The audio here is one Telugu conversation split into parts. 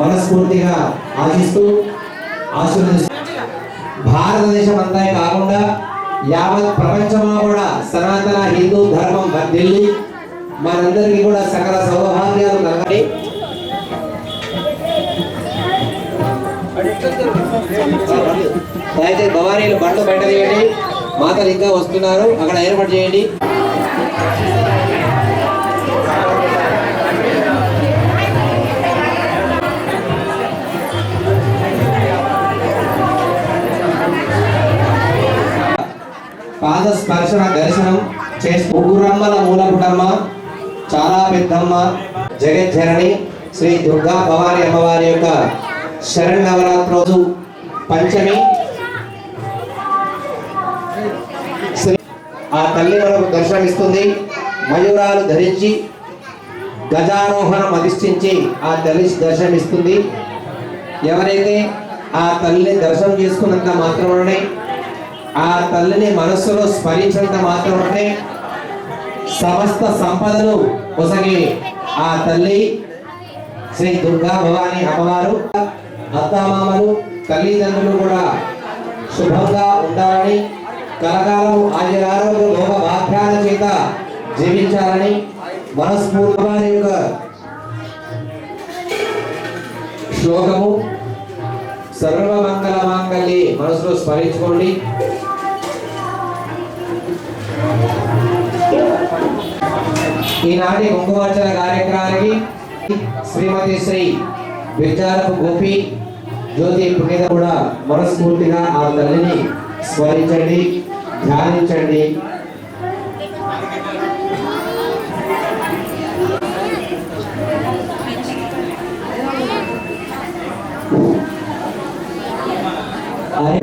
మనస్ఫూర్తిగా ఆశిస్తూ ఆశీర్వదిస్తూ భారతదేశం అంతా కాకుండా యావత్ ప్రపంచంలో కూడా సనాతన హిందూ ధర్మం వర్ధిల్లి మనందరికీ కూడా సకల సౌభాగ్యాలు కలగాలి. దయచేసి భవానీలు బండ్లు బయట తీయండి. మాతలు ఇంకా వస్తున్నారు. అక్కడ ఏర్పాటు చేయండి. అమ్మ జగజ్జనని శ్రీ దుర్గా భవాని అమ్మవారి యొక్క శరణ్ నవరాత్రి రోజు పంచమి. ఆ తల్లి మనకు దర్శనమిస్తుంది మయూరాలు ధరించి గజారోహణం అధిష్ఠించి ఆ తల్లి దర్శనమిస్తుంది ఎవరైతే ఆ తల్లిని దర్శనం చేసుకున్నంత మాత్రమే ఆ తల్లిని మనస్సులో స్మరించినంత మాత్రమే సమస్త సంపదలు కొసగి ఆ తల్లి శ్రీ దుర్గా భవాని అమ్మవారు అత్తామామలు తల్లిదండ్రులు కూడా శుభంగా ఉండాలని కలకాలం ఆయురారోగ్య భోగ భాగ్యాల చేత జీవించాలని మనస్ఫూర్తి యొక్క శ్లోకము సర్వమంగళ మాంగళ్యే మనసులో స్మరించుకోండి. ఈనాటి కుంకుమార్చన కార్యక్రమానికి శ్రీమతి శ్రీ విద్యారపు గోపి జ్యోతి పుణ్యత కూడా మనస్ఫూర్తిగా ఆ తల్లిని స్మరించండి ధ్యానించండి. హరి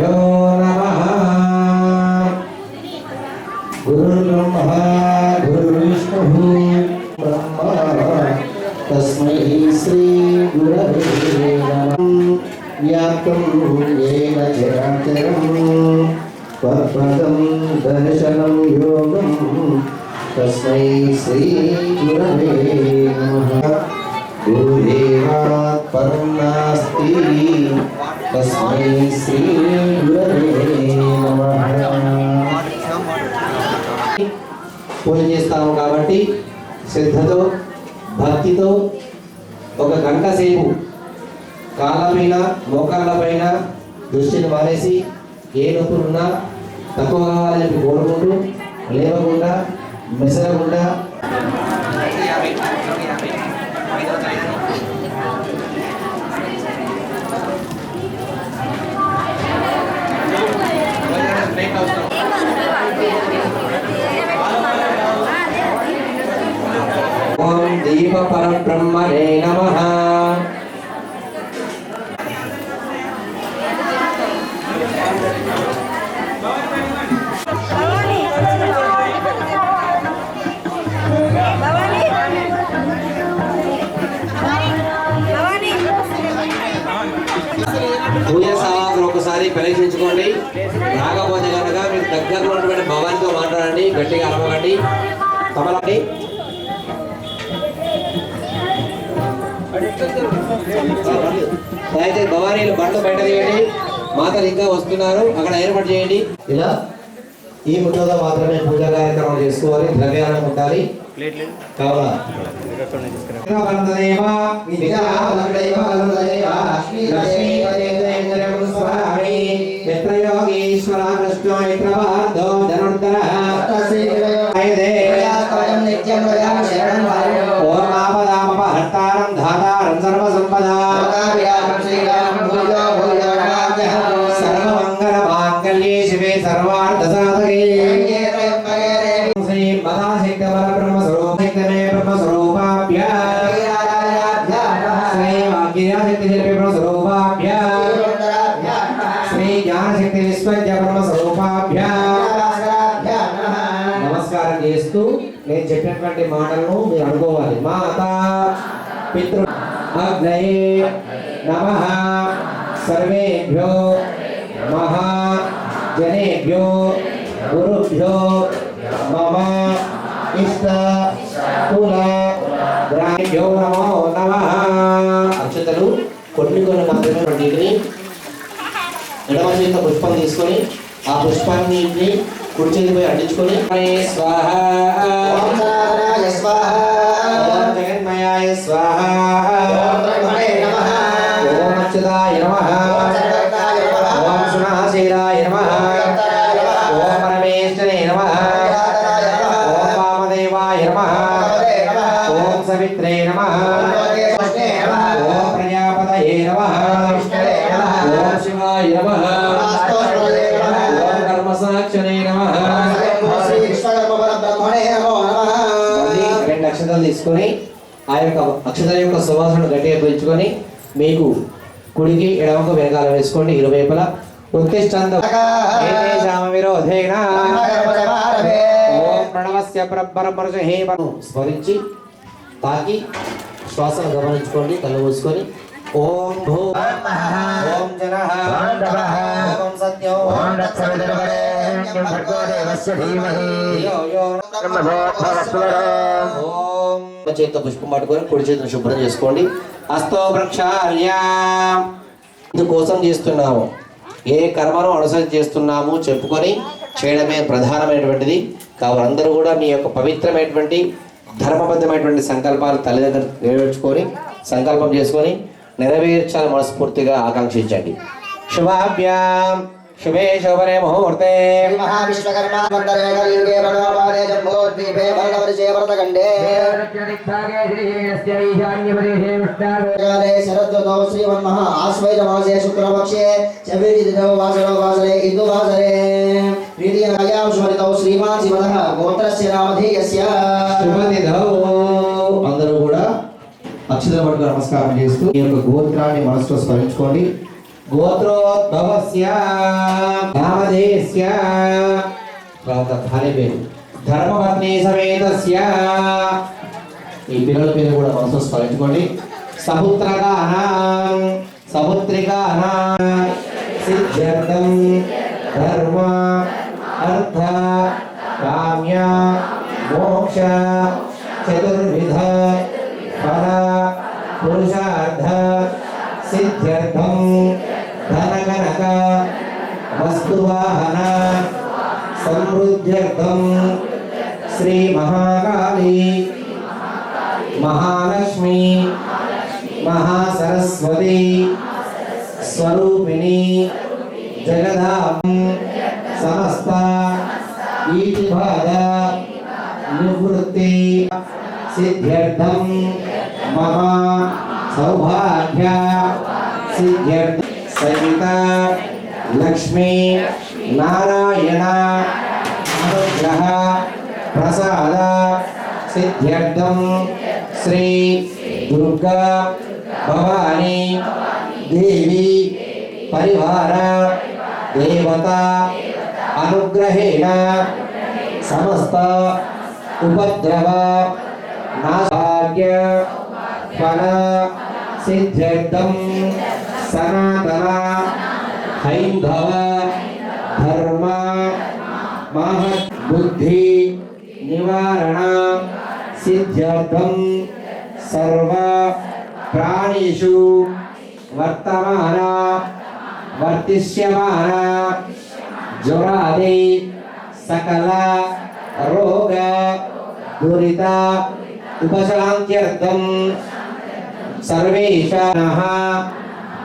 వ్యాప్తం ఏన చరాచరం పద్మదం దర్శనం యోగం తస్మై శ్రీ గురవే నమః గురుదేవాత్ పరం నాస్తి తస్మై శ్రీ గురవే నమః పూజ చేస్తాము కాబట్టి శ్రద్ధతో భక్తితో ఒక గంట సేపు కాళ్ళ పైన మోకాళ్ళ పైన దృష్టిని మానేసి ఏ నొప్పులున్నా తక్కువ కావాలని కోరుకుంటూ లేవకుండా మెసరకుండా ఒకసారి పరీక్షించుకోండి. రాకపోతే కనుక మీకు దగ్గరలో ఉన్నటువంటి భవానితో మాట్లాడండి. గట్టిగా అరవకండి. కమలండి దయచేసి భవానీలు బండ్లు బయట తీయండి. మాతలు ఇంకా వస్తున్నారు. అక్కడ ఏర్పాటు చేయండి. ఇలా ఈ ముద్దతో మాత్రమే పూజా కార్యక్రమం చేసుకోవాలి. ద్రవ్యాలను ఉండాలి కావున మిత్రయోగీశ్వర కృష్ణ నేను మాటలను మీరు అనుకోవాలి. మాత పితృ అగ్నయే నమ. సర్వేభ్యో మహా జనేభ్యో గురుభ్యో మమ ఇష్ట కుల గ్రాభ్యో నమో నమ. అక్షతలు కొన్ని కొన్ని మాత్రమే నీటిని ఎడమ చేత పుష్పం తీసుకొని ఆ పుష్పాన్ని కుడి చేతిపై అంటించుకొని. స్వాహ. ఓం సనాతనాయ స్వాహ. తీసుకొని ఆ యొక్క అక్షతల యొక్క సువాసన గట్టిగా పీల్చుకొని మీకు కుడికి ఎడమకు వెనకాల వేసుకోండి. ఇరువైపులా. ఉత్తిష్టంత విరోధేన మహాగణపతిమారభే. ఓం ప్రణవస్య పరపరమర్శ హే పను స్మరించి తాకి శ్వాసను గమనించుకోండి కళ్ళు మూసుకొని. ఓం భూ ఓం జన ఓం సత్యం ఓం ధీమహి ఓం చేతితో పుష్పం పట్టుకొని కుడి చేతిని శుభ్రం చేసుకోండి అస్తో ప్రక్షాళ్య ఇందుకోసం చేస్తున్నాము ఏ కర్మను అనుసరించి చేస్తున్నాము చెప్పుకొని చేయడమే ప్రధానమైనటువంటిది కాబట్టి అందరూ కూడా మీ యొక్క పవిత్రమైనటువంటి ధర్మబద్ధమైనటువంటి సంకల్పాలు తల్లిదండ్రులు నెరవేర్చుకొని సంకల్పం చేసుకొని నెరవేర్చాలని మనస్ఫూర్తిగా ఆకాంక్షించండి శుభాభ్యాం శుభే శోభనే ముహూర్తే మహావిశ్వకర్మ మందరే కలియుగే ప్రణవపాదే జంబోద్వీపే భరతవర్షే భరతఖండే కాలే శరద్వతో శ్రీమన్మహ ఆశ్వైజమాసే శుక్రపక్షే చవిదినో వాసరో వాసరే ఇందు వాసరే ప్రీతియనాయాం స్మరితౌ శ్రీమాన్ శివనః గోత్రస్య నామధేయస్య శుభనిధౌ అందరూ కూడా అక్షతల పట్టుకు నమస్కారం చేస్తూ ఈ యొక్క గోత్రాన్ని మనసులో స్మరించుకోండి. గోత్రోద్భవస్య నామధేయస్య తర్వాత భార్య పేరు. ధర్మపత్ని సమేతస్య. ఈ పిల్లల పేరు కూడా మనసులో స్మరించుకోండి. సపుత్రకానాం సపుత్రికానాం సిద్ధ్యర్థం ధర్మ అర్థ కామ్య మోక్ష చతుర్విధ. शीघ्रघं धनगणक वस्तुवाहन श्री महाकाली महालक्ष्मी महासरस्वती स्वरूपिणी जगदाम समस्ता ईतिभाग निवृत्ति सिद्ध्यर्थम महा सौभाग्या మమ సౌభాగ్య సిద్ధ్యర్థ సహిత లక్ష్మీ నారాయణ అనుగ్రహ ప్రసాద సిద్ధ్యర్థం శ్రీ దుర్గా భవానీ దేవి పరివార దేవత అనుగ్రహేణ సమస్త ఉపద్రవ నాశాగ్య ఫల సిద్ధ్యర్థం సనాతన హైందవ ధర్మ మహత్ బుద్ధి నివారణ సిద్ధ్యర్థం సర్వ ప్రాణిషు వర్తమాన వర్తిష్యమాన జ్వరాది సకల రోగ దురిత ఉపశాంత్యర్థం సర్వేషానః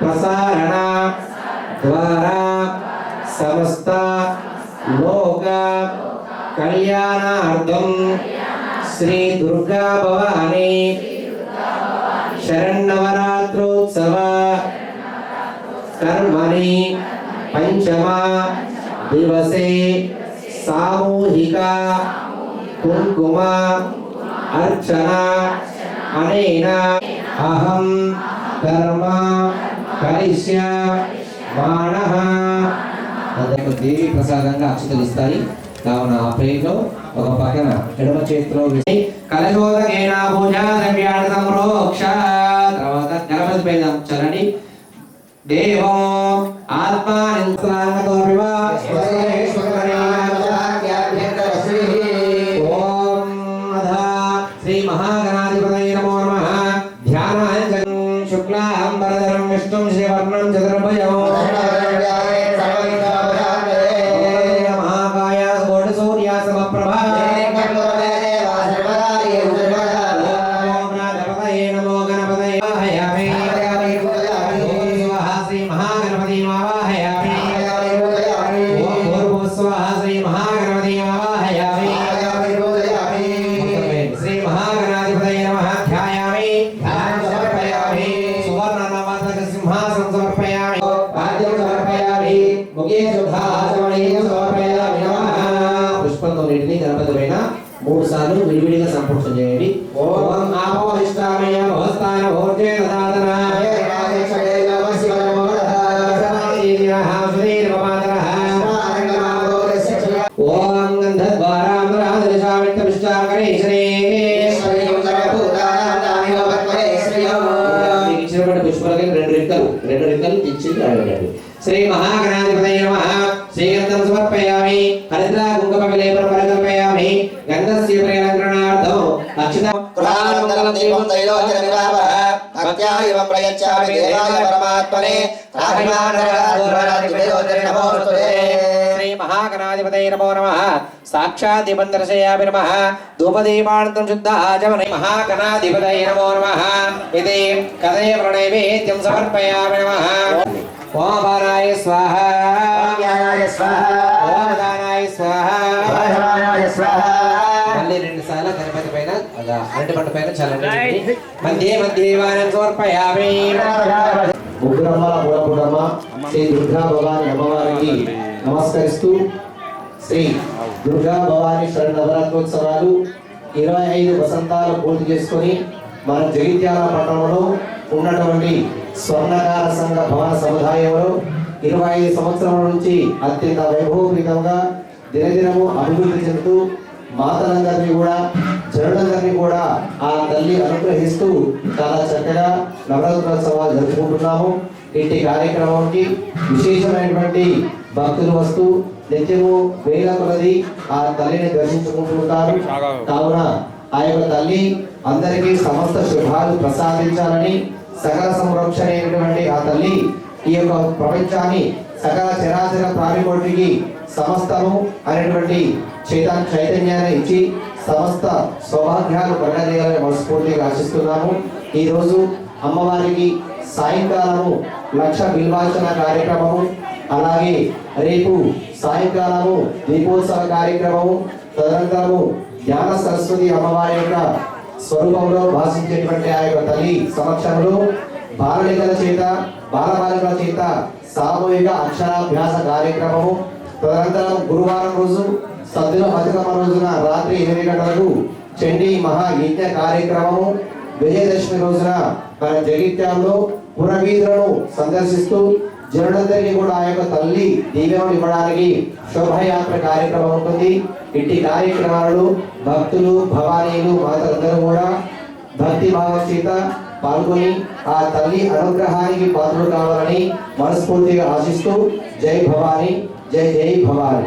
ప్రసారణ ద్వారా సమస్త లోక కళ్యాణార్థం శ్రీ దుర్గా భవాని శరణవరాత్రోత్సవ కర్మని పంచమ దివసే సామూహిక కుంకుమ అర్చన అనేన అహం కర్మ కలిష్య మాణః దేవి ప్రసాదంగా అక్షతలు ఇస్తాయి కావున ఆ ప్లేట్లో ఒక పక్కన ఎడమ చేతిలో వేసి తర్వాత గణపతి పైన చలని దేవో ఆత్మానింసాంగతో పుష్పంతో నీటిని గణపతి పైన మూడు సార్లు విడివిడిగా సంపుష్టం చేయండి ఓం ఆపోహిష్టామయ భవస్థాన భోజే దదాతన ఓం గంధద్వారామరాధరిషామిష్టమిష్టాకరేశ్వరే మీకు ఇచ్చినటువంటి పుష్పాలకి రెండు రెక్కలు రెండు రెక్కలు ఇచ్చి అడగండి శ్రీ మహాగణాధిపతయ నమః. శ్రీగంధం సమర్పయామి. హరిద్రా కుంకుమ విలేపన పరికల్పయామి గంధస్య ప్రేరణార్థం అక్షత కృపానందనం దీపం తైలోచన విరామః భక్త్యా ఇవ ప్రయచ్చామి దేవాయ పరమాత్మనే. త్రాహిమానరాధురాధిపయోజన నమోస్తుతే శ్రీ మహాగణాధిపతయ నమో నమః. సాక్షాత్ దీపం దర్శయామి నమః. ధూపదీపానందం శుద్ధ ఆచమనే. మహాగణాధిపతయ నమో నమః. ఇది కథయ ప్రణైవేద్యం సమర్పయామి నమః. ఓం బాణాయ స్వాహ. ఓం దానాయ స్వాహ. మళ్ళీ రెండు సార్లు గణపతి పైన అలా అరటి పంట పైన చల్లండి. మధ్య మధ్య వారం సమర్పయామి ముగ్గురమ్మ మూడపుడమ్మ శ్రీ దుర్గా భవాని అమ్మవారికి నమస్కరిస్తూ శ్రీ దుర్గా భవాని శరణ నవరాత్రోత్సవాలు ఇరవై ఐదు వసంతాలు పూర్తి చేసుకొని మన జగిత్యాల పట్టణంలో ఉన్నటువంటి స్వర్ణకార సంఘ భవన సముదాయంలో ఇరవై ఐదు సంవత్సరాల నుంచి అత్యంత వైభవపీతంగా దినదినము అభివృద్ధి చెందుతూ మాతలందరినీ కూడా జనులందరినీ కూడా ఆ తల్లి అనుగ్రహిస్తూ చాలా చక్కగా నవరాత్రోత్సవాలు జరుపుకుంటున్నాము. ఇంటి కార్యక్రమానికి విశేషమైనటువంటి భక్తులు వస్తూ నిత్యము వేల కొలది ఆ తల్లిని దర్శించుకుంటుంటారు. కావున ఆ యొక్క తల్లి అందరికీ సమస్త శుభాలు ప్రసాదించాలని సకల సంరక్షణ అయినటువంటి ఆ తల్లి ఈ యొక్క ప్రపంచాన్ని సకల చరాచర ప్రాణికోటికి సమస్తము అనేటువంటి చైతన్య చైతన్యాన్ని ఇచ్చి సమస్త సౌభాగ్యాలు కలగజేయాలని మనస్ఫూర్తిగా ఆశిస్తున్నాము. ఈరోజు అమ్మవారికి సాయంకాలము లక్ష బిల్వార్చన కార్యక్రమము అలాగే రేపు సాయంకాలము దీపోత్సవ కార్యక్రమము తదనంతరము జ్ఞాన సరస్వతి అమ్మవారి యొక్క స్వరూపంలో భాషించేటువంటి ఆ యొక్క తల్లి సమక్షంలో బాలలికల చేత బాలబాలికల చేత సామూహిక అక్షరాభ్యాస కార్యక్రమము. తదనంతరం గురువారం రోజు సద్దుల బతుకమ్మ రోజున రాత్రి ఎనిమిది గంటలకు చండీ మహాయజ్ఞ కార్యక్రమము. విజయదశమి రోజున మన జగిత్యాల్లో పురవీధులను సందర్శిస్తూ జనులందరికీ కూడా ఆ యొక్క తల్లి దీవెనలు ఇవ్వడానికి శోభయాత్ర కార్యక్రమం ఉంటుంది. ఇట్టి కార్యక్రమాలు భక్తులు భవానీలు మాతలందరూ కూడా భక్తి భావం చేత పాల్గొని ఆ తల్లి అనుగ్రహానికి పాత్రలు కావాలని మనస్ఫూర్తిగా ఆశిస్తూ జై భవాని జై జై భవాని.